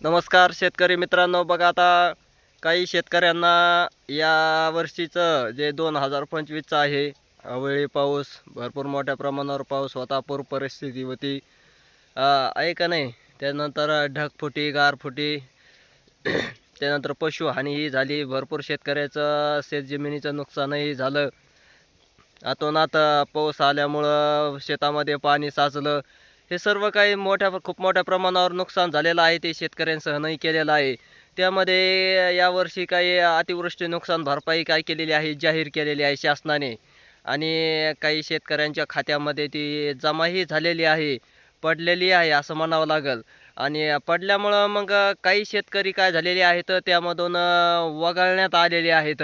नमस्कार शेतकरी मित्रांनो बघा आता काही शेतकऱ्यांना या वर्षीचं जे दोन हजार पंचवीसचं आहे अवेळी पाऊस भरपूर मोठ्या प्रमाणावर पाऊस होता पूर परिस्थिती होती. अ, आहे का नाही? त्यानंतर ढगफुटी गारफुटी त्यानंतर पशुहानीही झाली भरपूर शेतकऱ्याचं शेतजमिनीचं नुकसानही झालं. आतोनात पाऊस आल्यामुळं शेतामध्ये पाणी साचलं. हे सर्व काही मोठ्या खूप मोठ्या प्रमाणावर नुकसान झालेलं आहे ते शेतकऱ्यांसह नाही केलेलं आहे. त्यामध्ये यावर्षी काही अतिवृष्टी नुकसान भरपाई काय केलेली आहे जाहीर केलेली आहे शासनाने. आणि काही शेतकऱ्यांच्या खात्यामध्ये ती जमाही झालेली आहे पडलेली आहे असं म्हणावं लागेल. आणि पडल्यामुळं मग काही शेतकरी काय झालेले आहेत त्यामधून वगळण्यात आलेले आहेत.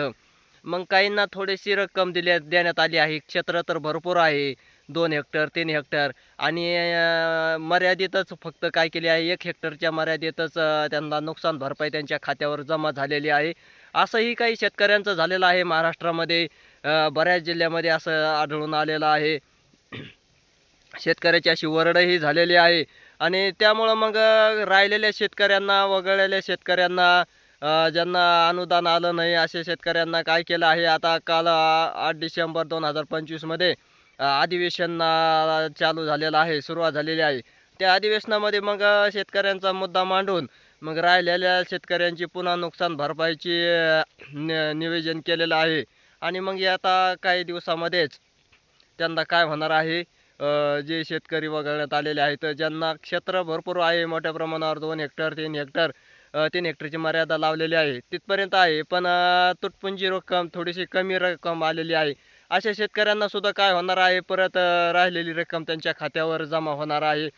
मग काहींना थोडीशी रक्कम दिल्या देण्यात आली आहे क्षेत्र तर भरपूर आहे. दोन हेक्टर तीन हेक्टर आणि मर्यादितच फक्त काय केले आहे? एक हेक्टरच्या मर्यादितच त्यांना नुकसान भरपाई त्यांच्या खात्यावर जमा झालेली आहे. असंही काही शेतकऱ्यांचं झालेलं आहे. महाराष्ट्रामध्ये बऱ्याच जिल्ह्यामध्ये असं आढळून आलेलं आहे. शेतकऱ्याची अशी वरडही झालेली आहे. आणि त्यामुळं मग राहिलेल्या शेतकऱ्यांना वगळलेल्या शेतकऱ्यांना ज्यांना अनुदान आलं नाही अशा शेतकऱ्यांना काय केलं आहे? आता काल आठ डिसेंबर दोन हजार पंचवीसमध्ये अधिवेशन चालू झालेलं आहे सुरुवात झालेली आहे. त्या अधिवेशनामध्ये मग शेतकऱ्यांचा मुद्दा मांडून मग राहिलेल्या शेतकऱ्यांची पुन्हा नुकसान भरपाईची निवेदन नियोजन केलेलं आहे. आणि मग आता काही दिवसामध्येच त्यांना काय होणार आहे? जे शेतकरी वगळण्यात आलेले आहेत ज्यांना क्षेत्र भरपूर आहे मोठ्या प्रमाणावर दोन हेक्टर तीन हेक्टर तीन हेक्टरची मर्यादा लावलेली आहे. तिथपर्यंत आहे पण तुटपुंजी रक्कम थोडीशी कमी रक्कम आलेली आहे. अशा शेतकऱ्यांना सुद्धा काय होणार आहे? परत राहिलेली रक्कम त्यांच्या खात्यावर जमा होणार आहे.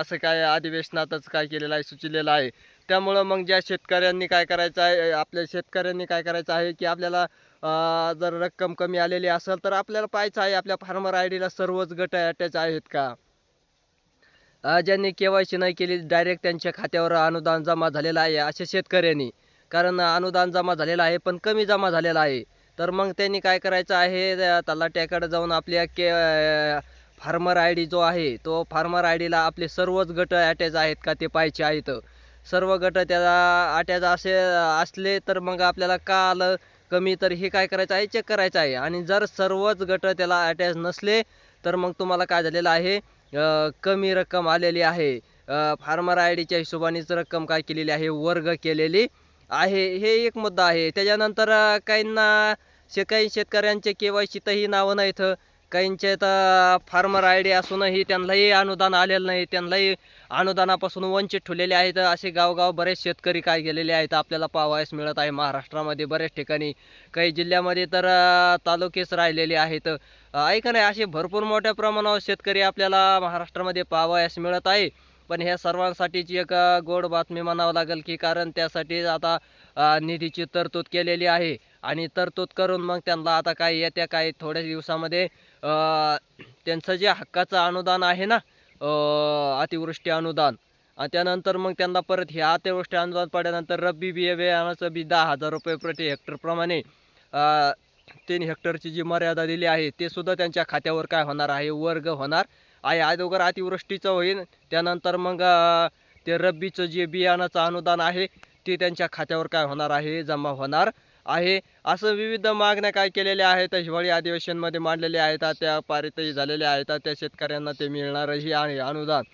असं काय अधिवेशनातच काय केलेलं आहे सुचलेलं आहे. त्यामुळं मग ज्या शेतकऱ्यांनी काय करायचं आहे आपल्या शेतकऱ्यांनी काय करायचं आहे की आपल्याला जर रक्कम कमी आलेली असेल तर आपल्याला पाहायचं आहे आपल्या फार्मर आय डीला सर्वच गट अटॅच आहेत का? ज्यांनी के वाय सी नाही केली डायरेक्ट त्यांच्या खात्यावर अनुदान जमा झालेलं आहे अशा शेतकऱ्यांनी. कारण अनुदान जमा झालेलं आहे पण कमी जमा झालेलं आहे. तर मग त्यांनी काय करायचं आहे तलाट्याकडे जाऊन आपल्या के फार्मर आय डी जो आहे तो फार्मर आय डीला आपले सर्वच गट अटॅच आहेत का ते पाहायचे आहेत. सर्व गट त्याला अटॅच असे असले तर मग आपल्याला का आलं कमी तर हे काय करायचं आहे चेक करायचं आहे. आणि जर सर्वच गट त्याला अटॅच नसले तर मग तुम्हाला काय झालेलं आहे कमी रक्कम आलेली आहे. फार्मर आय डीच्या हिशोबानेच रक्कम काय केलेली आहे वर्ग केलेली. आहे हे एक मुद्दा आहे. त्याच्यानंतर काहींना शे काही शेतकऱ्यांचे के वाय सीतही नावं नाहीत. काहींचे तर फार्मर आय डी असूनही त्यांनाही अनुदान आलेलं नाही. त्यांनाही अनुदानापासून वंचित ठेवलेले आहेत. असे गावगाव बरेच शेतकरी काय गेलेले आहेत आपल्याला पाहावयास मिळत आहे. महाराष्ट्रामध्ये बऱ्याच ठिकाणी काही जिल्ह्यामध्ये तर तालुकेच राहिलेले आहेत. ऐका नाही असे भरपूर मोठ्या प्रमाणावर शेतकरी आपल्याला महाराष्ट्रामध्ये पाहावयास मिळत आहे. पण ह्या सर्वांसाठीची एक गोड बातमी म्हणावं लागेल की कारण त्यासाठी आता निधीची तरतूद केलेली आहे. आणि तरतूद करून मग त्यांना आता काय येत्या काही थोड्या दिवसामध्ये त्यांचं जे हक्काचं अनुदान आहे ना अतिवृष्टी अनुदान आणि त्यानंतर मग त्यांना परत हे अतिवृष्टी अनुदान पडल्यानंतर रब्बी बियाणाचं बी दहा हजार रुपये प्रति हेक्टरप्रमाणे तीन हेक्टरची जी मर्यादा दिली आहे ते सुद्धा त्यांच्या खात्यावर काय होणार आहे? वर्ग होणार. आहे. अगोदर अतिवृष्टीचं होईल त्यानंतर मग ते रब्बीचं जे बियाणाचं अनुदान आहे ते त्यांच्या खात्यावर काय होणार आहे? जमा होणार आहे. असं विविध मागण्या काय केलेल्या आहेत? हिवाळी अधिवेशनमध्ये मांडलेल्या आहेत त्या पारितही झालेल्या आहेत. त्या शेतकऱ्यांना ते मिळणारही आहे. अनुदान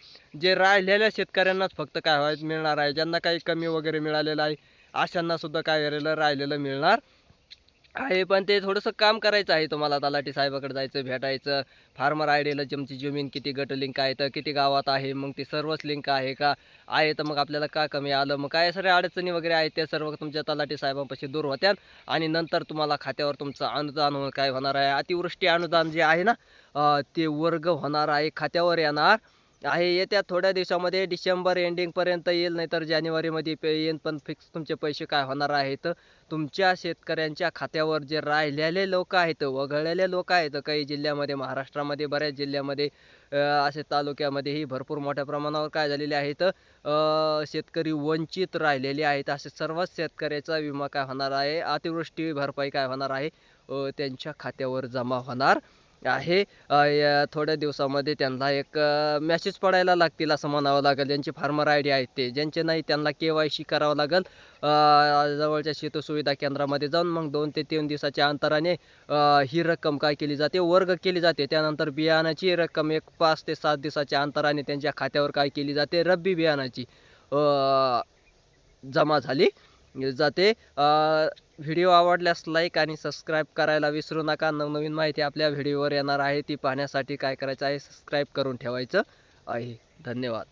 जे राहिलेल्या शेतकऱ्यांनाच फक्त काय व्हायचं मिळणार आहे. ज्यांना काही कमी वगैरे मिळालेलं आहे अशांनासुद्धा काय झालेलं राहिलेलं मिळणार आहे पण ते थोडंसं काम करायचं आहे तुम्हाला. तलाठी साहेबाकडे जायचं भेटायचं. फार्मर आय डीला तुमची जमीन किती गट लिंक आहे तर किती गावात आहे मग ती सर्वच लिंक आहे का? आहे तर मग आपल्याला का कमी आलं? मग काय सगळ्या अडचणी वगैरे आहेत त्या सर्व तुमच्या तलाठी साहेबांपाशी दूर होत्या आणि नंतर तुम्हाला खात्यावर तुमचं अनुदान काय होणार आहे? अतिवृष्टी अनुदान जे आहे ना ते वर्ग होणार आहे खात्यावर येणार. आहे येत्या थोड्या दिवसामध्ये डिसेंबर एंडिंगपर्यंत येईल नाही तर जानेवारीमध्ये पे येईल पण फिक्स तुमचे पैसे काय होणार आहेत? तुमच्या शेतकऱ्यांच्या खात्यावर जे राहिलेले लोक आहेत वगळलेले लोक आहेत काही जिल्ह्यामध्ये महाराष्ट्रामध्ये बऱ्याच जिल्ह्यामध्ये असे तालुक्यामध्येही भरपूर मोठ्या प्रमाणावर काय झालेले आहेत? शेतकरी वंचित राहिलेले आहेत असे सर्वच शेतकऱ्याचा विमा काय होणार आहे? अतिवृष्टी भरपाई काय होणार आहे? त्यांच्या खात्यावर जमा होणार. आहे. या थोड्या दिवसामध्ये त्यांना एक मॅसेज पडायला लागतील असं म्हणावं लागेल. ज्यांचे फार्मर आय डी आहेत ते. ज्यांचे नाही त्यांना के वाय सी करावं लागेल. जवळच्या शेतसुविधा केंद्रामध्ये जाऊन मग दोन ते तीन दिवसाच्या अंतराने ही रक्कम काय केली जाते? वर्ग केली जाते. त्यानंतर बियाणाची रक्कम एक पाच ते सात दिवसाच्या अंतराने त्यांच्या खात्यावर काय केली जाते? रब्बी बियाणाची जमा झाली. जाते. व्हिडिओ आवडल्यास लाईक आणि सबस्क्राईब करायला विसरू नका. नवनवीन माहिती आपल्या व्हिडिओवर येणार आहे. ती पाहण्यासाठी काय करायचं आहे? सबस्क्राईब करून ठेवायचं आहे. धन्यवाद.